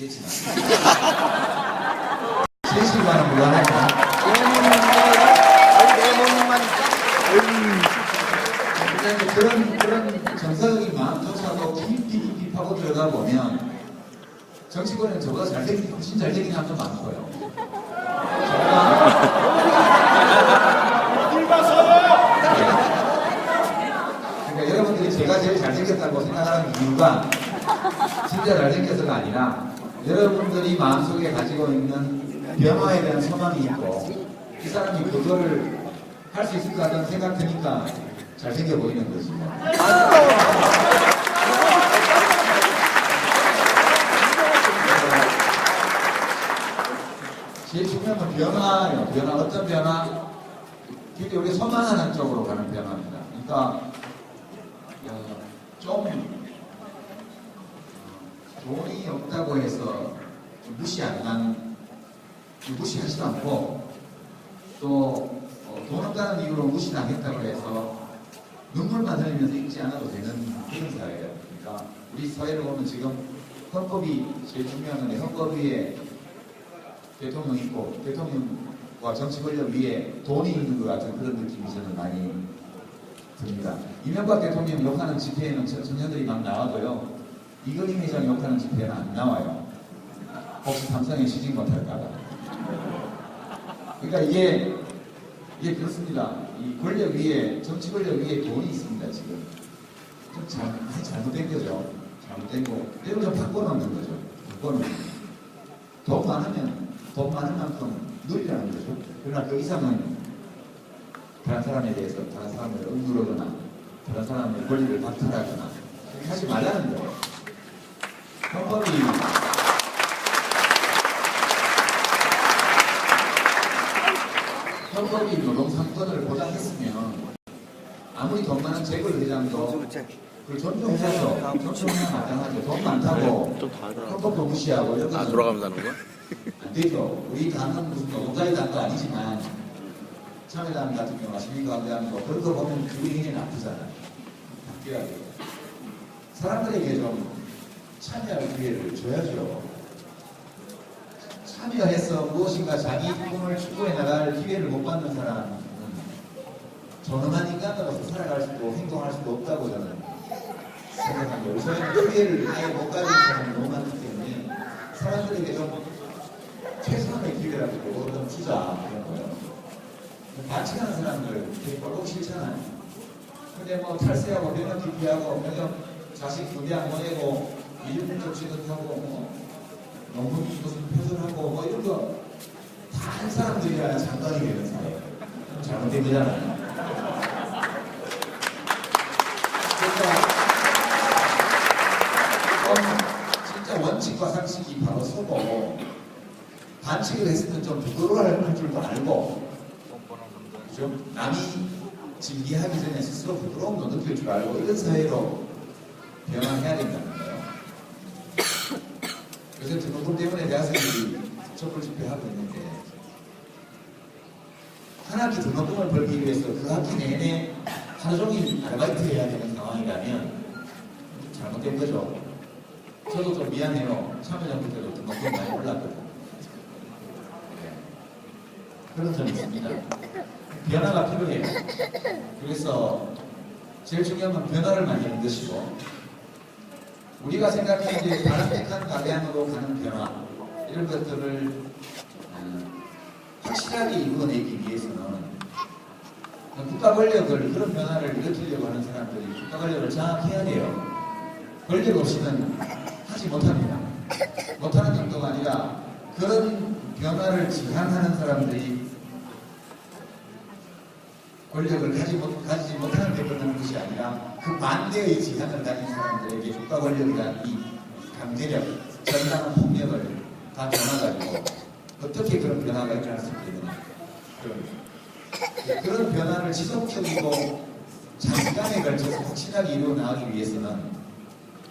있겠지만 무관하지만 일단 이제 그런 그런 정서적인 마음조차도 깊이 깊이 파고 들어가 보면 정치권에는 저보다 잘생긴 훨씬 잘생긴 사람도 많고요. 그러니까 여러분들이 제가 제일 잘생겼다고 생각하는 이유가 진짜 잘생겨서가 아니라 여러분들이 마음속에 가지고 있는 변화에 대한 소망이 있고 이 사람이 그거를 할 수 있을 것 같다는 생각 드니까 잘생겨 보이는 거지. 제일 중요한 건 변화예요. 변화, 어떤 변화? 그게 우리 소망하는 쪽으로 가는 변화입니다. 그러니까 어, 좀 어, 돈이 없다고 해서 무시 안 한, 무시하지도 않고 또 어, 돈 없다는 이유로 무시당했다고 해서 눈물만 흘리면서 읽지 않아도 되는 그런 사회예요. 그러니까 우리 사회를 보면 지금 헌법이 제일 중요한 건데 헌법 위에 대통령 있고 대통령과 정치 권력 위에 돈이 있는 것 같은 그런 느낌이 저는 많이 듭니다. 이명박 대통령 욕하는 집회에는 청- 청년들이 막 나와도요. 이건희 회장 욕하는 집회는 안 나와요. 혹시 삼성에 취직 못할까봐. 그러니까 이게 이게 그렇습니다. 이 권력 위에 정치 권력 위에 돈이 있습니다 지금. 좀 잘, 잘못된 거죠. 잘못된 거. 이걸 좀 바꿔놓는 거죠. 바꿔놓는 거. 돈 많으면 돈 많은 만큼 누리라는 거죠. 그러나 그 이상은 다른 사람에 대해서 다른 사람을 억누르거나 다른 사람의 권리를 박탈하거나 하지 말라는 거예요. 헌법이 헌법이 노동상권을 보장했으면 아무리 돈 많은 재벌 회장도 그걸 존중해서 존중하면 마땅하죠. 돈 많다고 좀 다르더라고. 헌법도 무시하고 이런 안 거는 돌아가면서 하는 거야? 안 되죠. 우리 당은 무슨 노동자의 당도 아니지만 참여당 같은 경우가 시민가운데하고 그런 거 보면 기분이 굉장히 나쁘잖아요. 바뀌어야 돼요. 사람들에게 좀 참여할 기회를 줘야죠. 참여해서 무엇인가 자기 꿈을 추구해 나갈 기회를 못 받는 사람은 존엄한 인간으로서 살아갈 수도 행동할 수도 없다고 저는 생각합니다. 우선 기회를 아예 못 가진 사람이 너무 많기 때문에 사람들에게 좀 최소한의 기회라도 좀 주자 그런 거예요. 반칙하는 사람들 되게 싫잖아요. 근데 뭐 탈세하고 면허 기피하고 면허 자식 군대 안 보내고 이중적 취득하고 뭐 무슨 표절하고 뭐 이런 거 다 한 사람들이야 장관이 되는 사회. 잘못된 거잖아요. 그러니까 좀 진짜 원칙과 상식이 바로 서고 반칙을 했으면 좀 부끄러워할 줄도 알고 좀 남이 징계하기 전에 스스로 부끄러움도 느낄 줄 알고 이런 사회로 변화해야 된다는 거예요. 요새 등록금 때문에 대학생들이 촛불 집회하고 있는데 한 학기 등록금을 벌기 위해서 그 학기 내내 하루 종일 아르바이트 해야 되는 상황이라면 잘못된 거죠. 저도 좀 미안해요. 참여정부 때도 등록금 많이 올랐거든요. 네. 그런 점이 있습니다. 변화가 필요해요. 그래서 제일 중요한 건 변화를 만드는 것이고 우리가 생각하는 바람직한 방향으로 가는 변화 이런 것들을 음, 확실하게 이루어내기 위해서는 국가 권력을 그런 변화를 일으키려고 하는 사람들이 국가 권력을 장악해야 돼요. 권력 없이는 하지 못합니다. 못하는 정도가 아니라 그런 변화를 지향하는 사람들이 권력을 가지 못, 가지지 못하는 데 끝나는 것이 아니라 그 반대의 지향을 가진 사람들에게 국가 권력이라는 이 강제력, 전당한 폭력을 다 전화가지고 어떻게 그런 변화가 일어날 수 있겠느냐. 그런, 변화를 지속적이고 장기간에 걸쳐서 확실하게 이루어 나가기 위해서는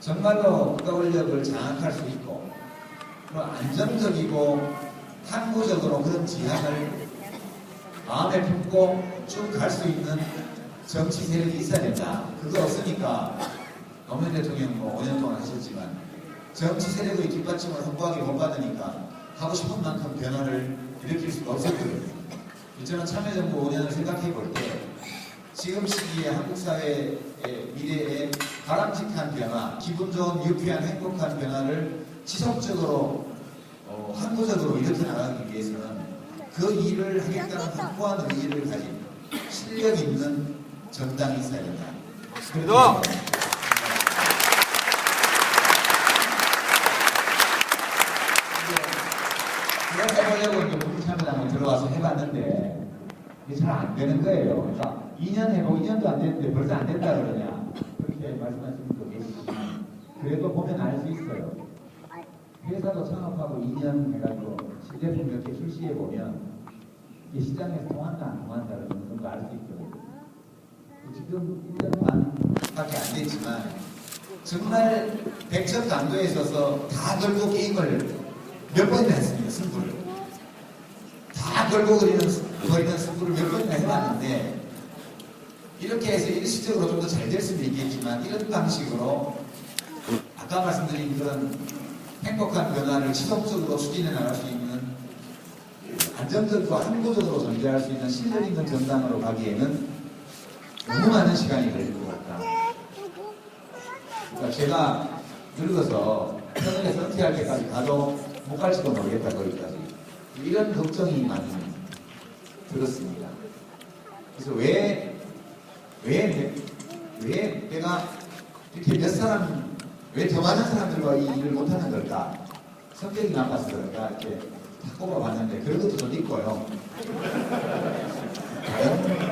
정말로 국가 권력을 장악할 수 있고 안정적이고 항구적으로 그런 지향을 마음에 품고 쭉 갈 수 있는 정치 세력이 있어야 된다. 그거 없으니까 노무현 대통령 뭐 5년 동안 하셨지만 정치 세력의 뒷받침을 확고하게 못 받으니까 하고 싶은 만큼 변화를 일으킬 수가 없었거든요. 저는 참여정부 5년을 생각해 볼 때 지금 시기에 한국 사회의 미래에 바람직한 변화, 기분 좋은 유쾌한 행복한 변화를 지속적으로 어, 항구적으로 일으켜 나가기 위해서는 그 일을 하겠다는 확고한 의지를 가진 실력 있는 정당이 있어야 된다. 맞습니다. 제가 해보려고 이제 국민참여당에 들어와서 해봤는데 이게 잘 안 되는 거예요. 그러니까 2년 해보고 2년도 안 됐는데 벌써 안 된다 그러냐 그렇게 말씀하시는 분도 계시지만 그래도 보면 알 수 있어요. 회사도 창업하고 2년 해가지고 신제품 이렇게 출시해 보면 이게 시장에서 통한다 안 통한다를 어느 정도 알수 있거든요. 지금 1년 반밖에 안 됐지만 정말 백척 강도에 있어서 다 걸고 게임을 몇 번이나 했습니다. 승부를. 다 걸고 그리는, 거리는 승부를 몇 번이나 해봤는데 이렇게 해서 일시적으로 좀 더 잘 될 수도 있겠지만 이런 방식으로 아까 말씀드린 그런 행복한 변화를 지속적으로 추진해 나갈 수 있는 안정적이고 항구적으로 존재할 수 있는 실력 있는 정당으로 가기에는 너무 많은 시간이 걸릴 것 같다. 그러니까 제가 늙어서 평일에 선택할 때까지 가도 못 갈지도 모르겠다 거기까지 이런 걱정이 많이 들었습니다. 그래서 왜, 왜, 내- 왜 내가 이렇게 몇 사람, 왜 더 많은 사람들과 이 일을 못하는 걸까? 성격이 나빠서 그런가? 이렇게 다 꼽아봤는데 그런 것도 좀 있고요.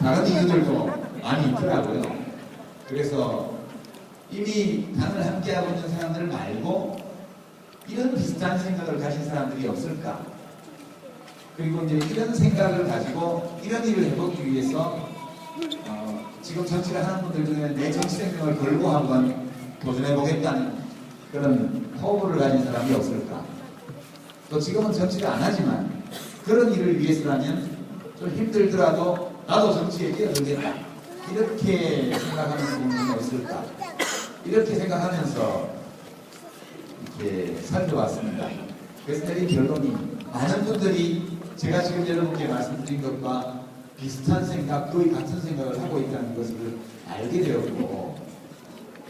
다른, 이유들도 많이 있더라고요. 그래서 이미 당을 함께하고 있는 사람들 말고 이런 비슷한 생각을 가진 사람들이 없을까? 그리고 이제 이런 생각을 가지고 이런 일을 해보기 위해서 어, 지금 정치를 하는 분들 중에 내 정치 생명을 걸고 한번 도전해보겠다는 그런 포부를 가진 사람이 없을까? 또 지금은 정치를 안 하지만 그런 일을 위해서라면 좀 힘들더라도 나도 정치에 뛰어들겠다. 이렇게 생각하는 분이 없을까? 이렇게 생각하면서 이렇게 살펴봤습니다. 그래서 내린 결론이 많은 분들이 제가 지금 여러분께 말씀드린 것과 비슷한 생각, 거의 같은 생각을 하고 있다는 것을 알게 되었고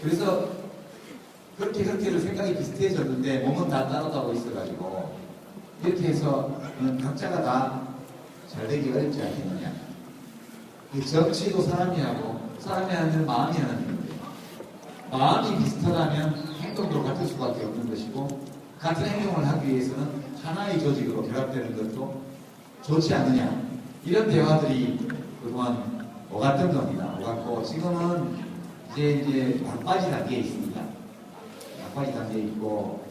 그래서 그렇게 그렇게를 생각이 비슷해졌는데 몸은 다 따로 따로 있어가지고 이렇게 해서 각자가 다 잘 되기 어렵지 않겠느냐. 이 정치도 사람이 하고 사람이 하는 마음이 하는 일인데 마음이 비슷하다면 행동도 같을 수밖에 없는 것이고 같은 행동을 하기 위해서는 하나의 조직으로 결합되는 것도 좋지 않느냐 이런 대화들이 그동안 오갔던 겁니다. 오갔고 지금은 이제 이제 막바지 단계에 있습니다. 막바지 단계에 있고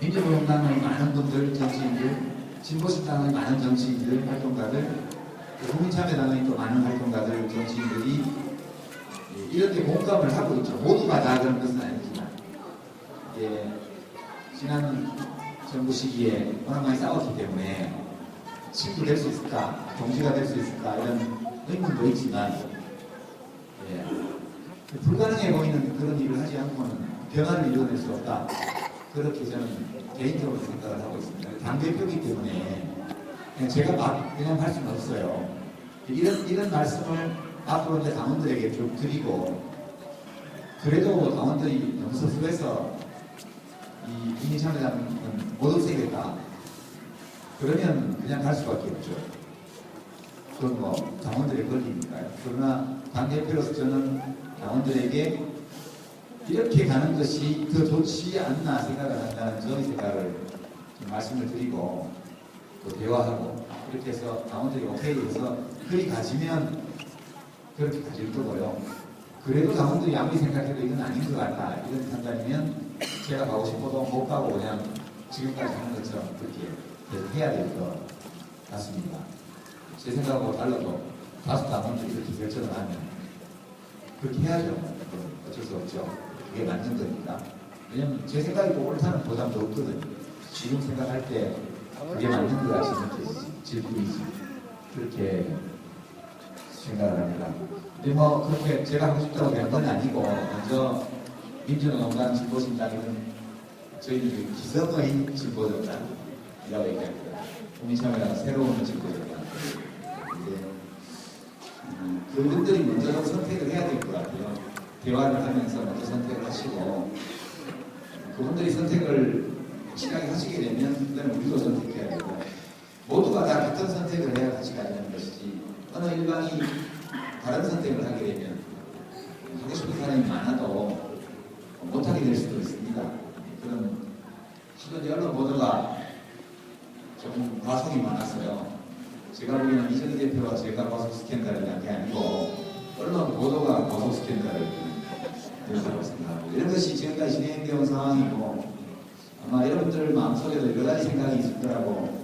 민주노동당의 많은 분들 정치인들 진보신당의 많은 정치인들 활동가들 국민참여당의 또 많은 활동가들 정치인들이 이런 데 공감을 하고 있죠. 모두가 다 그런 것은 아니지만 예, 지난 정부 시기에 워낙 많이 싸웠기 때문에 친구 될 수 있을까, 동지가 될 수 있을까 이런 의문도 있지만 예, 불가능해 보이는 그런 일을 하지 않고는 변화를 이뤄낼 수 없다. 그렇게 저는 개인적으로 생각을 하고 있습니다. 당대표이기 때문에 제가 막 그냥 할 수는 없어요. 이런 이런 말씀을 앞으로 이제 당원들에게 좀 드리고 그래도 당원들이 너무 섭섭해서 이 국민참여당은 못 없애겠다. 그러면 그냥 갈 수밖에 없죠. 그건 뭐 당원들의 권리니까요. 그러나 당대표로서 저는 당원들에게 이렇게 가는 것이 더 좋지 않나 생각을 한다는 저의 생각을 좀 말씀을 드리고 또 대화하고 그렇게 해서 오케이 해서 그리 가지면 그렇게 가질 거고요. 그래도 당원들이 아무리 생각해도 이건 아닌 것 같다 이런 판단이면 제가 가고 싶어도 못 가고 그냥 지금까지 하는 것처럼 그렇게 계속 해야 될 것 같습니다. 제 생각하고 달라도 다섯 당원들이 이렇게 결정을 하면 그렇게 해야죠. 그건 어쩔 수 없죠. 그게 맞는 거니까. 왜냐면 제 생각이 꼭 옳다는 보장도 없거든요. 지금 생각할 때 그게 맞는 것 느껴질 뿐이지. 그렇게 생각을 합니다. 근데 뭐 그렇게 제가 하고 싶다고 된 건 아니고 먼저 민주노동당 진보신당에는 저희들이 기성의 진보정당이라고 얘기합니다. 국민참여당 새로운 진보정당. 근데 음, 그분들이 먼저 좀 선택을 해야 될 것 같아요. 대화를 하면서 먼저 선택을 하시고 그분들이 선택을 확실하게 하시게 되면 그다음에 우리도 선택해야 되고 모두가 다 같은 선택을 해야 같이 가는 것이지 어느 일방이 다른 선택을 하게 되면 하고 싶은 사람이 많아도 못하게 될 수도 있습니다. 그런 지금 언론 보도가 조금 과속이 많았어요. 제가 보기에는 이정희 대표가 제가 과속 스캔들을 한 게 아니고 언론 보도가 과속 스캔들을 된다고 생각하고 이런 것이 지금까지 진행되어 온 상황이고 아 마 여러분들 마음속에도 여러 가지 생각이 있을 거라고